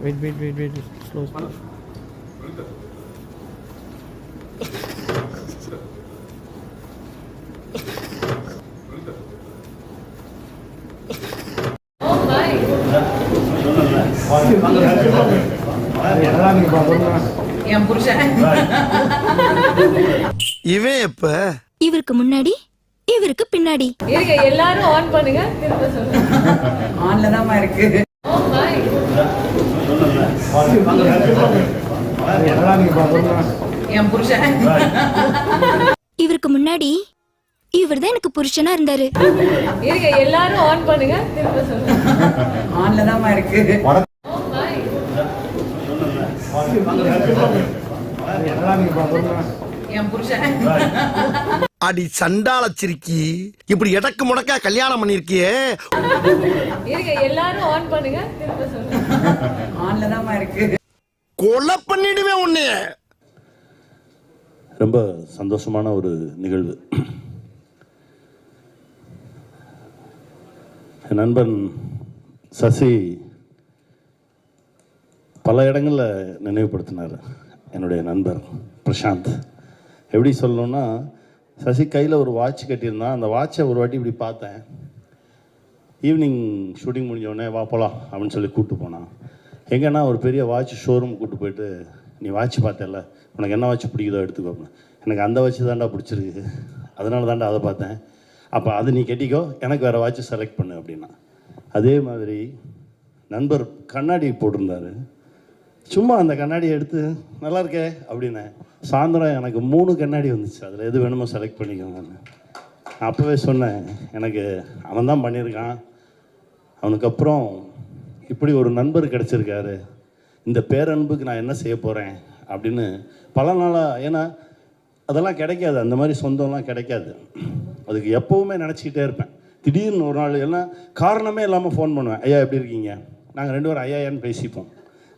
Wait, wait, wait, wait. Slow, slow. இவன் எப்ப? இவருக்கு முன்னாடி இவருக்கு பின்னாடி. எல்லாரும் ஆன் பண்ணுங்க. திரும்ப சொல்லுங்க. ஆன்ல இருக்கு Oh my. என் புருஷன் இவருக்கு முன்னாடி இவர் தான் எனக்கு புருஷனா இருந்தாரு. இருங்க எல்லாரும் ஆன் பண்ணுங்க. திரும்ப சொல்லுங்க. ஆன்ல தான்மா இருக்கு. என் புருஷன். அடி சண்டால சிரிக்கி இப்படி எடக்கு முடக்கா கல்யாணம் பண்ணிருக்கியே? எல்லாரும் ஆன் பண்ணுங்க திரும்ப சொல்லுங்க. ஆன்ல தான்மா இருக்கு. கொலை பண்ணிடுவேன் உன்னைய. ரொம்ப சந்தோஷமான ஒரு நிகழ்வு. என் நண்பன் சசி பல இடங்களில் நினைவுபடுத்தினார் என்னுடைய நண்பர் பிரசாந்த். எப்படி சொல்லணும்னா சசி கையில் ஒரு வாட்ச் கட்டியிருந்தான். அந்த வாட்சை ஒரு வாட்டி இப்படி பார்த்தேன். ஈவினிங் ஷூட்டிங் முடிஞ்சோடனே வா போகலாம் அப்படின்னு சொல்லி கூப்பிட்டு போனான். எங்கன்னா ஒரு பெரிய வாட்ச் ஷோரூம் கூப்பிட்டு போயிட்டு நீ வாட்ச் பார்த்தல உனக்கு என்ன வாட்ச் பிடிக்குதோ எடுத்துக்கோ. எனக்கு அந்த வாட்ச் தான்டா பிடிச்சிருக்கு. அதனால தான்டா அதை பார்த்தேன். அப்போ அது நீ கட்டிக்கோ எனக்கு வேறு வாட்ச் செலக்ட் பண்ணு அப்படின்னா. அதே மாதிரி நண்பர் கண்ணாடி போட்டிருந்தாரு. சும்மா அந்த கண்ணாடியை எடுத்து நல்லா இருக்கே அப்படின்னேன் சாயந்தரம் எனக்கு மூணு கண்ணாடி வந்துச்சு. அதில் எது வேணுமோ செலக்ட் பண்ணிக்கோங்கன்னு நான் அப்போவே சொன்னேன் எனக்கு அவன் தான் பண்ணியிருக்கான். அவனுக்கு அப்புறம் இப்படி ஒரு நண்பர் கிடச்சிருக்காரு. இந்த பேரன்புக்கு நான் என்ன செய்ய போகிறேன் அப்படின்னு பல நாளாக ஏன்னா அதெல்லாம் கிடைக்காது. அந்த மாதிரி சொந்தம்லாம் கிடைக்காது. அதுக்கு எப்போவுமே நினச்சிக்கிட்டே இருப்பேன். திடீர்னு ஒரு நாள் எல்லாம் காரணமே இல்லாமல் ஃபோன் பண்ணுவேன். ஐயா எப்படி இருக்கீங்க? நாங்கள் ரெண்டு பேரும் ஐயாயான்னு பேசிப்போம்.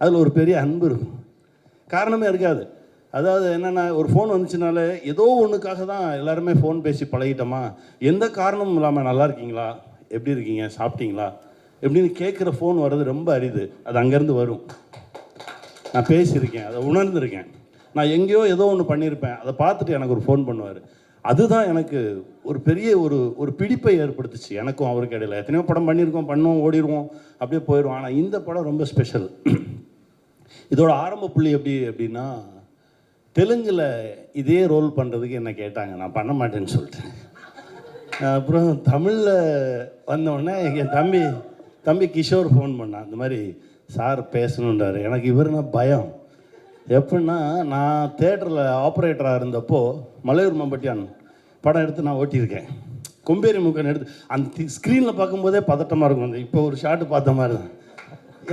அதில் ஒரு பெரிய அன்பு இருக்கும். காரணமே இருக்காது. அதாவது என்னென்னா ஒரு ஃபோன் வந்துச்சுனாலே ஏதோ ஒன்றுக்காக தான் எல்லாருமே ஃபோன் பேசி பழகிட்டோமா? எந்த காரணமும் இல்லாமல் நல்லா இருக்கீங்களா? எப்படி இருக்கீங்க? சாப்பிட்டீங்களா? எப்படின்னு கேட்குற ஃபோன் வர்றது ரொம்ப அரிது. அது அங்கேருந்து வரும். நான் பேசியிருக்கேன். அதை உணர்ந்திருக்கேன். நான் எங்கேயோ ஏதோ ஒன்று பண்ணியிருப்பேன். அதை பார்த்துட்டு எனக்கு ஒரு ஃபோன் பண்ணுவார். அதுதான் எனக்கு ஒரு பெரிய ஒரு ஒரு பிடிப்பை ஏற்படுத்துச்சு. எனக்கும் அவருக்கு இடையில. எத்தனையோ படம் பண்ணியிருக்கோம் பண்ணுவோம் ஓடிடுவோம் அப்படியே போயிடுவோம். ஆனால் இந்த படம் ரொம்ப ஸ்பெஷல் இதோட ஆரம்ப புள்ளி எப்படி அப்படின்னா தெலுங்கில் இதே ரோல் பண்ணுறதுக்கு என்ன கேட்டாங்க. நான் பண்ண மாட்டேன்னு சொல்லிட்டேன். அப்புறம் தமிழில் வந்தோடனே என் தம்பி தம்பி கிஷோர் ஃபோன் பண்ணான் இந்த மாதிரி சார் பேசணுன்றாரு எனக்கு இவருனா பயம். எப்படின்னா நான் தேட்டரில் ஆப்ரேட்டராக இருந்தப்போ மலையூர் மம்பட்டியான் படம் எடுத்து நான் ஓட்டியிருக்கேன். கொம்பேரி முக்கன் எடுத்து அந்த ஸ்க்ரீனில் பார்க்கும்போதே பதட்டமாக இருக்கும். அந்த இப்போ ஒரு ஷாட்டு பார்த்த மாதிரி தான்.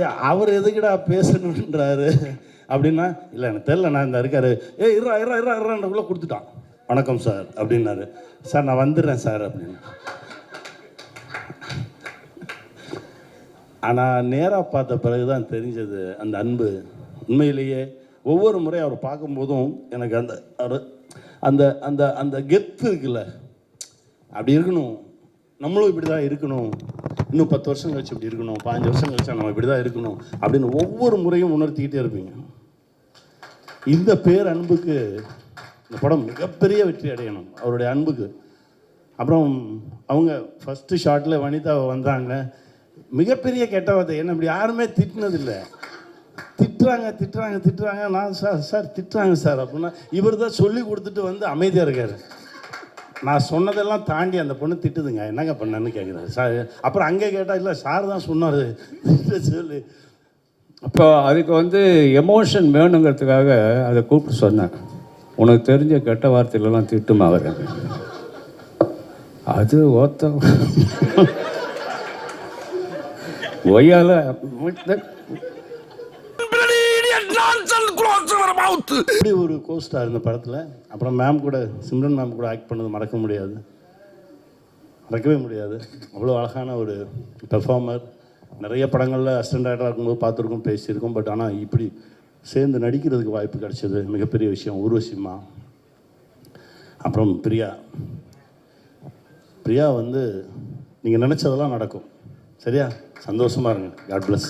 அவர் எதுக்குடா பேசணுன்றாரு அப்படின்னா இல்லை எனக்கு தெரில நான் இந்த இருக்காரு. ஏ இருறா இருறா இருறா இருறான்றக்குள்ளே கொடுத்துட்டான். வணக்கம் சார். அப்படின்னாரு. சார் நான் வந்துடுறேன் சார். அப்படின்னு. ஆனால் நேராக பார்த்த பிறகு தான் தெரிஞ்சது அந்த அன்பு. உண்மையிலேயே ஒவ்வொரு முறை அவர் பார்க்கும்போதும் எனக்கு அந்த அவர் அந்த அந்த அந்த கெத்து இருக்குல்ல? அப்படி இருக்கணும். நம்மளும் இப்படி தான் இருக்கணும். இன்னும் பத்து வருஷம் கழிச்சு இப்படி இருக்கணும் பாஞ்சு வருஷம் கழிச்சா நம்ம இப்படி தான் இருக்கணும் அப்படின்னு ஒவ்வொரு முறையும் உணர்த்திக்கிட்டே இருப்பீங்க. இந்த பேர் அன்புக்கு இந்த படம் மிகப்பெரிய வெற்றி அடையணும் அவருடைய அன்புக்கு. அப்புறம் அவங்க ஃபஸ்ட்டு ஷாட்டில் வனிதா வந்தாங்க. மிகப்பெரிய கெட்ட வார்த்தை என்ன இப்படி யாருமே திட்டினதில்லை. திட்டுறாங்க திட்டுறாங்க திட்டுறாங்க. நான் சார் சார் திட்டுறாங்க சார் அப்படின்னா இவர் தான் சொல்லி கொடுத்துட்டு வந்து அமைதியாக இருக்கார். நான் சொன்னதெல்லாம் தாண்டி அந்த பொண்ணு திட்டுதுங்க. என்னங்க பண்ணேன்னு கேட்குறாரு சார் அப்புறம் அங்கே கேட்டால் இல்லை சார் தான் சொன்னார். சொல்லி. அப்போ அதுக்கு வந்து எமோஷன் வேணுங்கிறதுக்காக அதை கூப்பிட்டு சொன்னேன். உனக்கு தெரிஞ்ச கெட்ட வார்த்தையிலலாம் திட்டுமா அவர்? அது ஓத்த ஒய்யால இப்படி ஒரு கோஸ்டார் இந்த படத்தில் அப்புறம் மேம் கூட சிம்ரன் மேம் கூட ஆக்ட் பண்ணது மறக்க முடியாது. மறக்கவே முடியாது. அவ்வளோ அழகான ஒரு பெர்ஃபார்மர் நிறைய படங்களில் அசிஸ்டன்ட் ஆக்டராக இருக்கும்போது பார்த்துருக்கோம் பேசியிருக்கோம். பட் ஆனால் இப்படி சேர்ந்து நடிக்கிறதுக்கு வாய்ப்பு கிடைச்சது மிகப்பெரிய விஷயம். ஊர்வசிமா அப்புறம் பிரியா. பிரியா வந்து நீங்கள் நினச்சதெல்லாம் நடக்கும். சரியா? சந்தோஷமாக இருங்க. God plus